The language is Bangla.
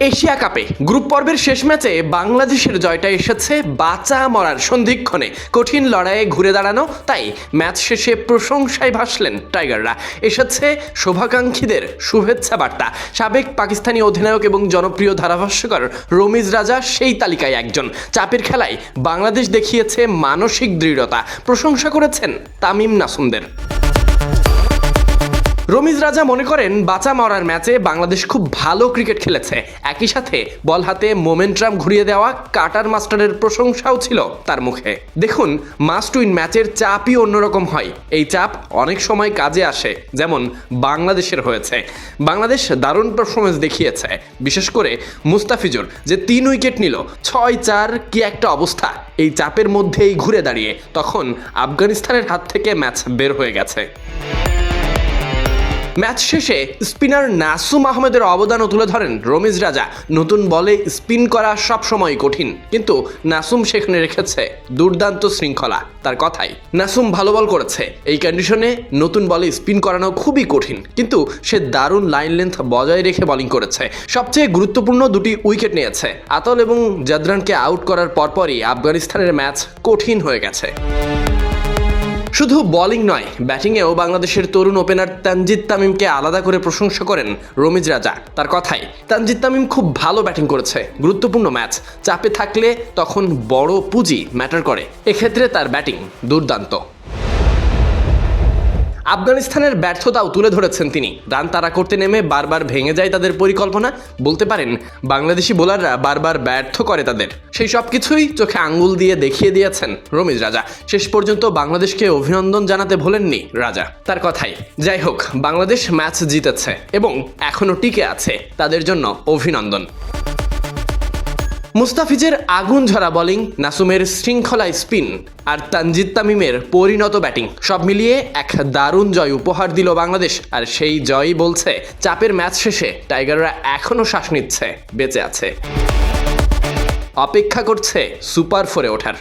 এশিয়া কাপে গ্রুপ পর্বের শেষ ম্যাচে বাংলাদেশের জয়টা এসেছে বাঁচা মরার সন্ধিক্ষণে। কঠিন লড়াইয়ে ঘুরে দাঁড়ানো, তাই ম্যাচ শেষে প্রশংসায় ভাসলেন টাইগাররা। এসেছে শুভাকাঙ্ক্ষীদের শুভেচ্ছা বার্তা। সাবেক পাকিস্তানি অধিনায়ক এবং জনপ্রিয় ধারাভাষ্যকার রমিজ রাজা সেই তালিকায় একজন। চাপের খেলায় বাংলাদেশ দেখিয়েছে মানসিক দৃঢ়তা। প্রশংসা করেছেন তামিম নাসুমদের। রমিজ রাজা মনে করেন, বাঁচা মরার ম্যাচে বাংলাদেশ খুব ভালো ক্রিকেট খেলেছে। একই সাথে বল হাতে মোমেন্টাম ঘুরিয়ে দেওয়া কাটার মাস্টারের প্রশংসাও ছিল তার মুখে। দেখুন মাস্ট উইন ম্যাচের চাপই অন্যরকম হয়। এই চাপ অনেক সময় কাজে আসে, যেমন বাংলাদেশের হয়েছে। বাংলাদেশ দারুণ পারফরমেন্স দেখিয়েছে। বিশেষ করে মুস্তাফিজুর, যে তিন উইকেট নিল, ছয় চার কি একটা অবস্থা। এই চাপের মধ্যেই ঘুরে দাঁড়িয়ে তখন আফগানিস্তানের হাত থেকে ম্যাচ বের হয়ে গেছে। ম্যাচ শেষে স্পিনার নাসুম আহমেদের অবদানও তুলে ধরেন রমিজ রাজা। নতুন বলে স্পিন করা সবসময় কঠিন, কিন্তু নাসুম সেখানে রেখেছে দুর্দান্ত শৃঙ্খলা, তার কথাই। নাসুম ভালো বল করেছে, এই কন্ডিশনে নতুন বলে স্পিন করানো খুবই কঠিন, কিন্তু সে দারুণ লাইন লেন্থ বজায় রেখে বোলিং করেছে। সবচেয়ে গুরুত্বপূর্ণ দুটি উইকেট নিয়েছে আতল এবং জাদরানকে আউট করার পরপরই আফগানিস্তানের ম্যাচ কঠিন হয়ে গেছে। শুধু বলিং নয় ব্যাটিংয়েও বাংলাদেশের তরুণ ওপেনার তানজিদ তামিমকে আলাদা করে প্রশংসা করেন রমিজ রাজা। তার কথাই তানজিদ তামিম খুব ভালো ব্যাটিং করেছে, গুরুত্বপূর্ণ ম্যাচ চাপে থাকলে তখন বড় পুঁজি ম্যাটার করে। এক্ষেত্রে তার ব্যাটিং দুর্দান্ত। আফগানিস্তানের ব্যর্থতাও তুলে ধরেছেন তিনি। রান তারা করতে নেমে বারবার ভেঙে যায় তাদের পরিকল্পনা। বলতে পারেন, বাংলাদেশি বোলাররা বারবার ব্যর্থ করে তাদের। সেই সব কিছুই চোখে আঙ্গুল দিয়ে দেখিয়ে দিয়েছেন রমিজ রাজা। শেষ পর্যন্ত বাংলাদেশকে অভিনন্দন জানাতে ভোলেননি রাজা। তার কথাই, যাই হোক, বাংলাদেশ ম্যাচ জিতেছে এবং এখনও টিকে আছে তাদের জন্য অভিনন্দন। মুস্তাফিজের আগুন ঝরা বলিং নাসুমের শৃঙ্খলা স্পিন আর তানজিদ তামিমের পরিণত ব্যাটিং সব মিলিয়ে এক দারুণ জয় উপহার দিল বাংলাদেশ। আর সেই জয়ই বলছে, চাপের ম্যাচ শেষে টাইগাররা এখনও শ্বাস নিচ্ছে, বেঁচে আছে। অপেক্ষা করছে সুপার ফোরে ওঠার।